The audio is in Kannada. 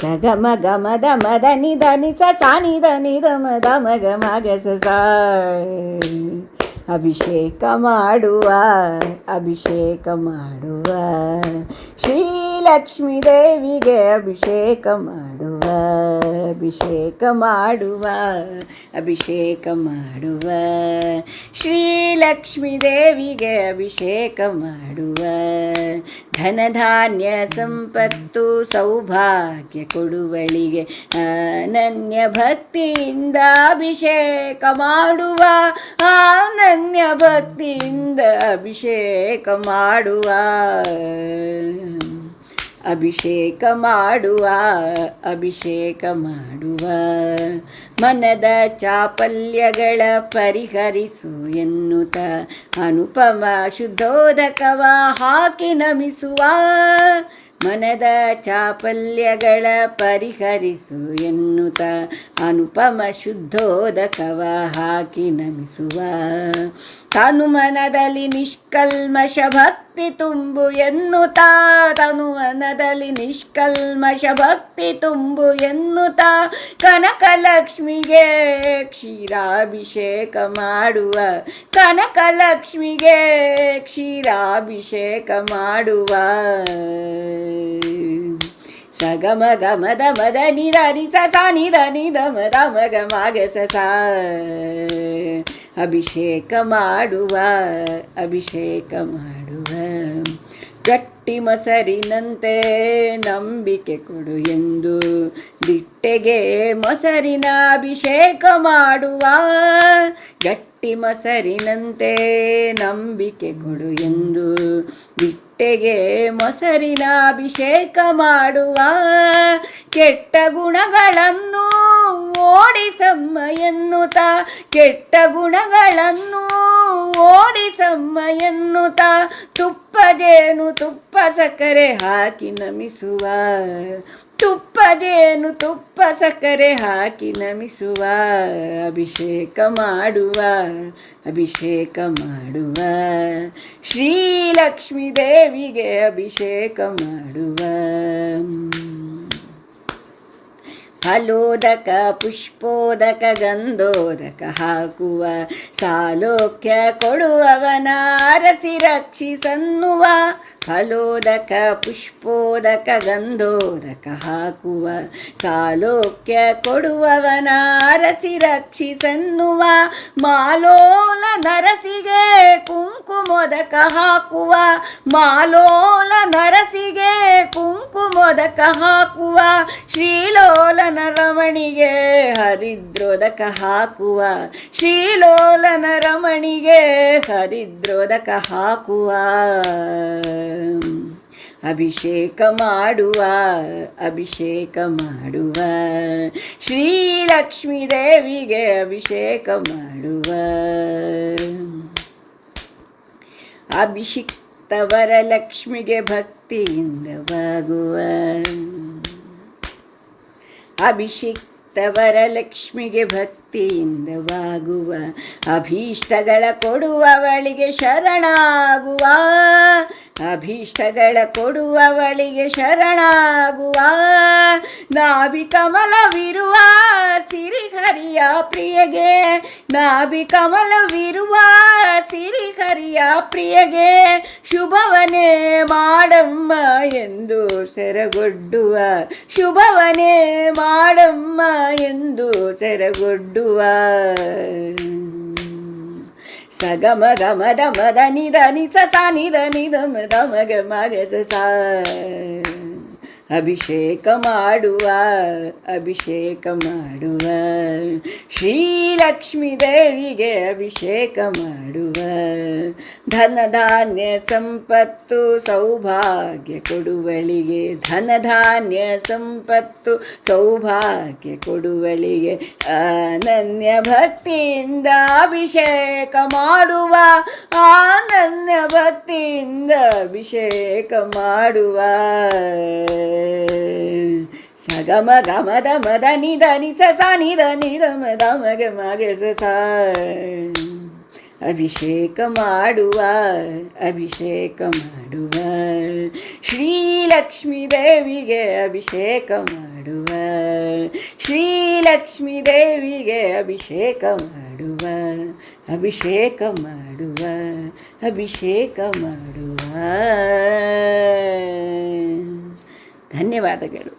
ಸಗಮ ಗಮ ದಮ ಧನಿ ಧನಿ ಸ ಸಾನಿ ಧನಿ ದಮ ದಮ ಗ ಮಗ ಸ ಅಭಿಷೇಕ ಮಾಡುವ ಅಭಿಷೇಕ ಮಾಡುವ ಶ್ರೀಲಕ್ಷ್ಮೀ ದೇವಿಗೆ ಅಭಿಷೇಕ ಮಾಡುವ ಅಭಿಷೇಕ ಮಾಡುವ ಅಭಿಷೇಕ ಮಾಡುವ. ಶ್ರೀಲಕ್ಷ್ಮೀ ದೇವಿಗೆ ಅಭಿಷೇಕ ಮಾಡುವ. ಧನಧಾನ್ಯ ಸಂಪತ್ತು ಸೌಭಾಗ್ಯ ಕೊಡುವಳಿಗೆ ಅನನ್ಯ ಭಕ್ತಿಯಿಂದ ಅಭಿಷೇಕ ಮಾಡುವ, ಅನನ್ಯ ಭಕ್ತಿಯಿಂದ ಅಭಿಷೇಕ ಮಾಡುವ. ಅಭಿಷೇಕ ಮಾಡುವ ಅಭಿಷೇಕ ಮಾಡುವ. ಮನದ ಚಾಪಲ್ಯಗಳ ಪರಿಹರಿಸು ಎನ್ನುತ್ತ ಅನುಪಮ ಶುದ್ಧೋದಕವ ಹಾಕಿ ನಮಿಸುವ. ಮನದ ಚಾಪಲ್ಯಗಳ ಪರಿಹರಿಸು ಎನ್ನುತ್ತ ಅನುಪಮ ಶುದ್ಧೋದಕವ ಹಾಕಿ ನಮಿಸುವ. ತಾನು ಮನದಲ್ಲಿ ನಿಷ್ಕಲ್ಮಶ ಭಕ್ತಿ ತುಂಬು ಎನ್ನುತ್ತಾ, ತನು ಮನದಲ್ಲಿ ನಿಷ್ಕಲ್ಮಶ ಭಕ್ತಿ ತುಂಬು ಎನ್ನುತ್ತಾ, ಕನಕಲಕ್ಷ್ಮಿಗೆ ಕ್ಷೀರಾಭಿಷೇಕ ಮಾಡುವ. ಕನಕಲಕ್ಷ್ಮಿಗೆ ಕ್ಷೀರಾಭಿಷೇಕ ಮಾಡುವ. ಸಗಮ ಗಮದ ಮದ ನಿರ ನಿ ಸ ಸ ನಿದ ನಿದ ಮದ ಮಗ ಮಗ ಸ ಸ ಅಭಿಷೇಕ ಮಾಡುವ ಅಭಿಷೇಕ ಮಾಡುವ ಗಟ್ಟಿ ಮೊಸರಿನಂತೆ ನಂಬಿಕೆ ಕೊಡು ಎಂದು ದಿಟ್ಟೆಗೆ ಮೊಸರಿನ ಅಭಿಷೇಕ ಮಾಡುವ ಗಟ್ಟಿ ಮೊಸರಿನಂತೆ ನಂಬಿಕೆ ಕೊಡು ಎಂದು ದಿಟ್ಟೆಗೆ ಮೊಸರಿನ ಅಭಿಷೇಕ ಮಾಡುವ ಕೆಟ್ಟ ಗುಣಗಳನ್ನು ಓಡಿಸಮ್ಮ ಎನ್ನುತ್ತ ಕೆಟ್ಟ ಗುಣಗಳನ್ನು ಓಡಿಸಮ್ಮ ಎನ್ನುತ್ತ ತುಪ್ಪದೇನು ತುಪ್ಪ ಸಕ್ಕರೆ ಹಾಕಿ ನಮಿಸುವ ತುಪ್ಪದೇನು ತುಪ್ಪ ಸಕ್ಕರೆ ಹಾಕಿ ನಮಿಸುವ, ಅಭಿಷೇಕ ಮಾಡುವ ಅಭಿಷೇಕ ಮಾಡುವ. ಶ್ರೀಲಕ್ಷ್ಮೀ ದೇವಿಗೆ ಅಭಿಷೇಕ ಮಾಡುವ. ಫಲೋದಕ, ಪುಷ್ಪೋದಕ, ಗಂಧೋದಕ ಹಾಕುವ, ಸಾಲೋಕ್ಯ ಕೊಡುವವನ ಅರಸಿ ರಕ್ಷಿಸನ್ನುವ. ಫಲೋದಕ ಪುಷ್ಪೋದಕ ಗಂಧೋದಕ ಹಾಕುವ ಸಾಲೋಕ್ಯ ಕೊಡುವವನ ಅರಸಿ ರಕ್ಷಿಸನ್ನುವ ಮಾಲೋಲ ನರಸಿಗೆ ಕುಂಕುಮೋದಕ ಹಾಕುವ ಮಾಲೋಲ ನರಸಿಗೆ ಕುಂಕುಮೋದಕ ಹಾಕುವ ಶ್ರೀಲೋಲನ ರಮಣಿಗೆ ಹರಿದ್ರೋದಕ ಹಾಕುವ. ಶ್ರೀಲೋಲನ ರಮಣಿಗೆ ಹರಿದ್ರೋದಕ ಹಾಕುವ. ಅಭಿಷೇಕ ಮಾಡುವ ಅಭಿಷೇಕ ಮಾಡುವ. ಶ್ರೀಲಕ್ಷ್ಮೀ ದೇವಿಗೆ ಅಭಿಷೇಕ ಮಾಡುವ. ಅಭಿಷಿಕ್ತವರ ಲಕ್ಷ್ಮಿಗೆ ಭಕ್ತಿಯಿಂದ ಬಾಗುವ ವರ ಲಕ್ಷ್ಮಿಗೆ ಭಕ್ತಿಯಿಂದ ಬಾಗುವ ಅಭೀಷ್ಟಗಳ ಕೊಡುವವಳಿಗೆ ಶರಣಾಗುವ ಅಭೀಷ್ಟಗಳ ಕೊಡುವವಳಿಗೆ ಶರಣಾಗುವ. ನಾಭಿ ಕಮಲವಿರುವ ಸಿರಿಹರಿಯ ಪ್ರಿಯಗೆ, ನಾಭಿ ಕಮಲವಿರುವ ಸಿರಿಹರಿಯ ಪ್ರಿಯಗೆ, ಶುಭವನೇ ಮಾಡಮ್ಮ ಎಂದು ಸೆರಗೊಡ್ಡುವ, ಶುಭವನೇ ಮಾಡಮ್ಮ ಎಂದು ಸೆರಗೊಡ್ಡುವ. ಸಗಮ ಗಮ ದಮ ದ ನಿಧ ಸ ಸ ನಿಧ ನಿಧ ಗ ಮಗ ಸ ಸ. ಅಭಿಷೇಕ ಮಾಡುವ ಅಭಿಷೇಕ ಮಾಡುವ ಶ್ರೀಲಕ್ಷ್ಮೀ ದೇವಿಗೆ ಅಭಿಷೇಕ ಮಾಡುವ ಧನ ಧಾನ್ಯ ಸಂಪತ್ತು ಸೌಭಾಗ್ಯ ಕೊಡುವಳಿಗೆ ಧನ ಧಾನ್ಯ ಸಂಪತ್ತು ಸೌಭಾಗ್ಯ ಕೊಡುವಳಿಗೆ, ಅನನ್ಯ ಭಕ್ತಿಯಿಂದ ಅಭಿಷೇಕ ಮಾಡುವ ಆನನ್ಯ ಭಕ್ತಿಯಿಂದ ಅಭಿಷೇಕ ಮಾಡುವ ಸಗಮ ಗಮ ದಮ ನಿದ ನಿ ಸ ಸ ನಿ ದ ನಿ ಧ ಮ ಧ ಮ ಗ ಮ ಗ ಸ ಅಭಿಷೇಕ ಮಾಡುವ ಅಭಿಷೇಕ ಮಾಡುವ ಶ್ರೀಲಕ್ಷ್ಮೀ ದೇವಿಗೆ ಅಭಿಷೇಕ ಮಾಡುವ ಶ್ರೀಲಕ್ಷ್ಮೀ ದೇವಿಗೆ ಅಭಿಷೇಕ ಮಾಡುವ ಅಭಿಷೇಕ ಮಾಡುವ ಅಭಿಷೇಕ ಮಾಡುವ ధన్యవాదములు